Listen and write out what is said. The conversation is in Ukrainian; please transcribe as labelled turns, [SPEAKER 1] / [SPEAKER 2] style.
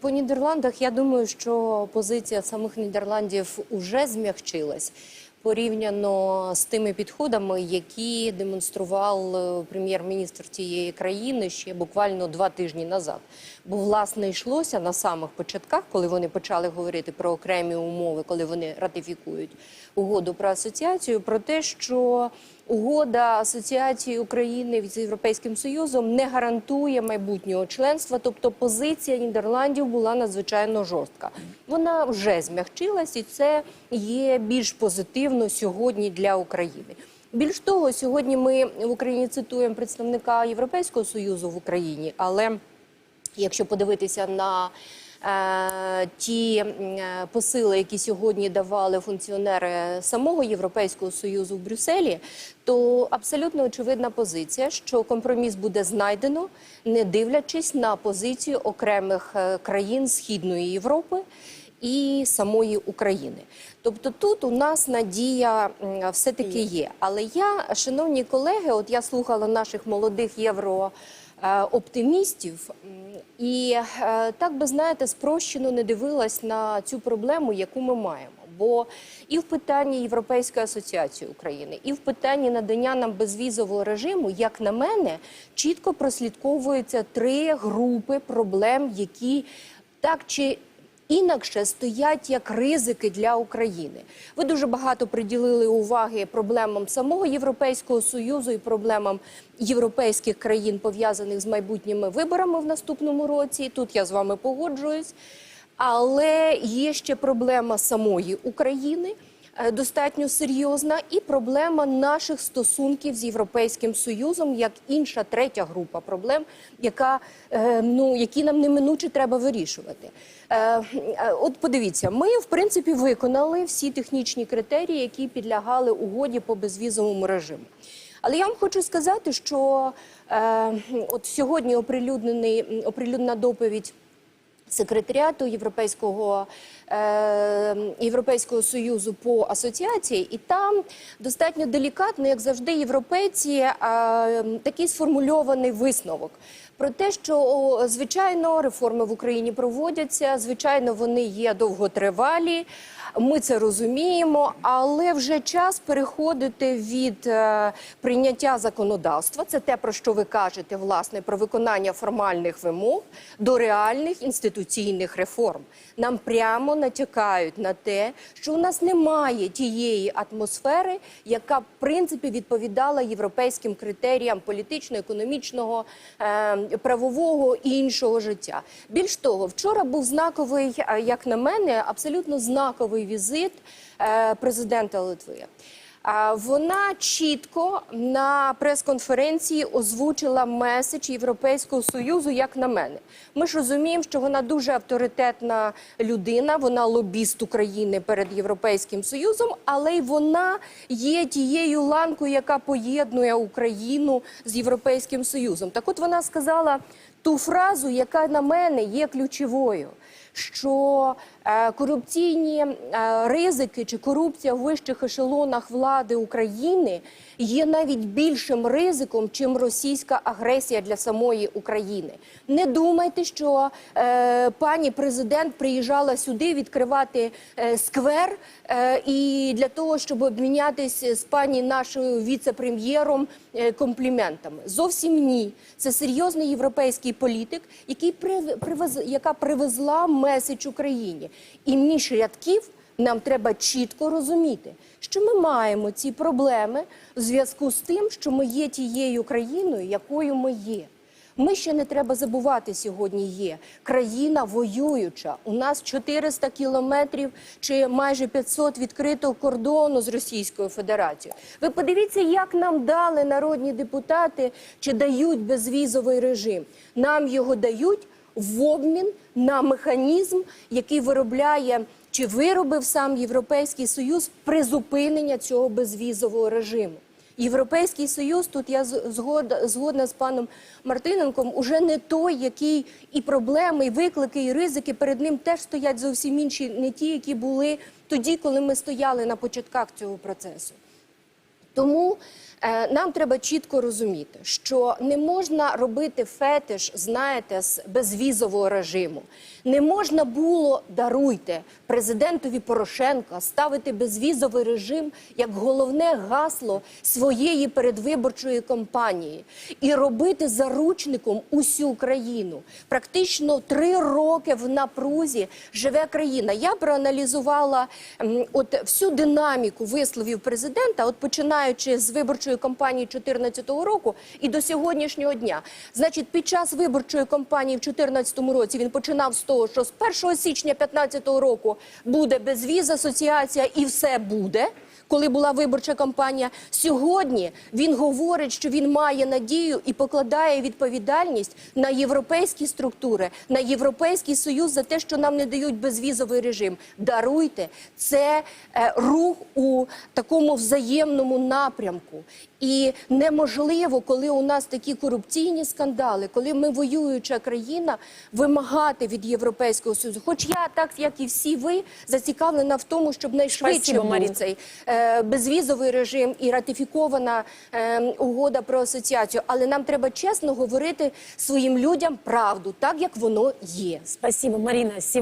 [SPEAKER 1] По Нідерландах я думаю, що позиція самих Нідерландів уже змягчилась порівняно з тими підходами, які демонстрував е, прем'єр-міністр тієї країни ще буквально два тижні назад. Бо власне йшлося на самих початках, коли вони почали говорити про окремі умови, коли вони ратифікують угоду про асоціацію, про те, що угода асоціації України з Європейським Союзом не гарантує майбутнього членства. Тобто позиція Нідерландів була надзвичайно жорстка. Вона вже змягчилась, і це є більш позитивно сьогодні для України. Більш того, сьогодні ми в Україні цитуємо представника Європейського союзу в Україні, але якщо подивитися на ті е, посили, які сьогодні давали функціонери самого Європейського союзу в Брюсселі, то абсолютно очевидна позиція, що компроміс буде знайдено, не дивлячись на позицію окремих е, країн Східної Європи. І самої України, тобто тут у нас надія все-таки є. Але я, шановні колеги, от я слухала наших молодих євро е, оптимістів, і е, так би знаєте, спрощено не дивилась на цю проблему, яку ми маємо. Бо і в питанні Європейської асоціації України, і в питанні надання нам безвізового режиму, як на мене, чітко прослідковуються три групи проблем, які так чи інакше стоять як ризики для України. Ви дуже багато приділили уваги проблемам самого Європейського союзу і проблемам європейських країн, пов'язаних з майбутніми виборами в наступному році. Тут я з вами погоджуюсь. Але є ще проблема самої України. Е, Достатньо серйозна і проблема наших стосунків з європейським союзом, як інша третя група проблем, яка е, ну які нам неминуче треба вирішувати. Е, От подивіться, ми в принципі виконали всі технічні критерії, які підлягали угоді по безвізовому режиму. Але я вам хочу сказати, що е, от сьогодні оприлюднений оприлюднена доповідь секретаріату Європейського, е, Європейського союзу по асоціації, і там достатньо делікатно, як завжди, європейці е, такий сформульований висновок. Про те, що звичайно реформи в Україні проводяться, звичайно, вони є довготривалі. Ми це розуміємо, але вже час переходити від е, прийняття законодавства. Це те, про що ви кажете, власне, про виконання формальних вимог до реальних інституційних реформ. Нам прямо натякають на те, що у нас немає тієї атмосфери, яка в принципі відповідала європейським критеріям політично-економічного, е, правового і іншого життя. Більш того, вчора був знаковий, е, як на мене, абсолютно знаковий візит е, президента Литви. Вона чітко на прес-конференції озвучила меседж Європейського союзу, як на мене. Ми ж розуміємо, що вона дуже авторитетна людина, вона лобіст України перед Європейським Союзом, але й вона є тією ланкою, яка поєднує Україну з Європейським Союзом. Так, от вона сказала ту фразу, яка на мене є ключовою. Що е, корупційні е, ризики чи корупція в вищих ешелонах влади України є навіть більшим ризиком, чим російська агресія для самої України. Не думайте, що е, пані президент приїжджала сюди відкривати сквер і для того, щоб обмінятися з пані нашою віце-прем'єром компліментами. Зовсім ні. Це серйозний європейський політик, який яка привезла меседж Україні. І між рядків нам треба чітко розуміти, що ми маємо ці проблеми в зв'язку з тим, що ми є тією країною, якою ми є. Ми ще не треба забувати сьогодні. Є країна воююча. У нас 400 кілометрів чи майже 500 відкритого кордону з Російською Федерацією. Ви подивіться, як нам дали народні депутати чи дають безвізовий режим. Нам його дають в обмін на механізм, який виробляє чи виробив сам Європейський Союз призупинення цього безвізового режиму. Європейський союз тут я згодна з паном Мартиненком, уже не той, який і проблеми, і виклики, і ризики перед ним теж стоять зовсім інші, не ті, які були тоді, коли ми стояли на початках цього процесу. Тому Нам треба чітко розуміти, що не можна робити фетиш, знаєте, з безвізового режиму. Не можна було даруйте президентові Порошенка ставити безвізовий режим як головне гасло своєї передвиборчої кампанії і робити заручником усю країну. Практично три роки в напрузі живе країна. Я проаналізувала от всю динаміку висловів президента, от починаючи з виборчої кампанії 2014 року і до сьогоднішнього дня. Значить, під час виборчої кампанії в 2014 році він починав з того, що з 1 січня 2015 року буде безвіз, асоціація і все буде. Коли була виборча кампанія, сьогодні він говорить, що він має надію і покладає відповідальність на європейські структури, на європейський союз за те, що нам не дають безвізовий режим. Даруйте це е, рух у такому взаємному напрямку. І неможливо, коли у нас такі корупційні скандали, коли ми воююча країна, вимагати від європейського союзу. Хоч я, так як і всі ви, зацікавлена в тому, щоб найшвидше був цей безвізовий режим і ратифікована е, угода про асоціацію. Але нам треба чесно говорити своїм людям правду, так як воно є.
[SPEAKER 2] Спасибо, Марина.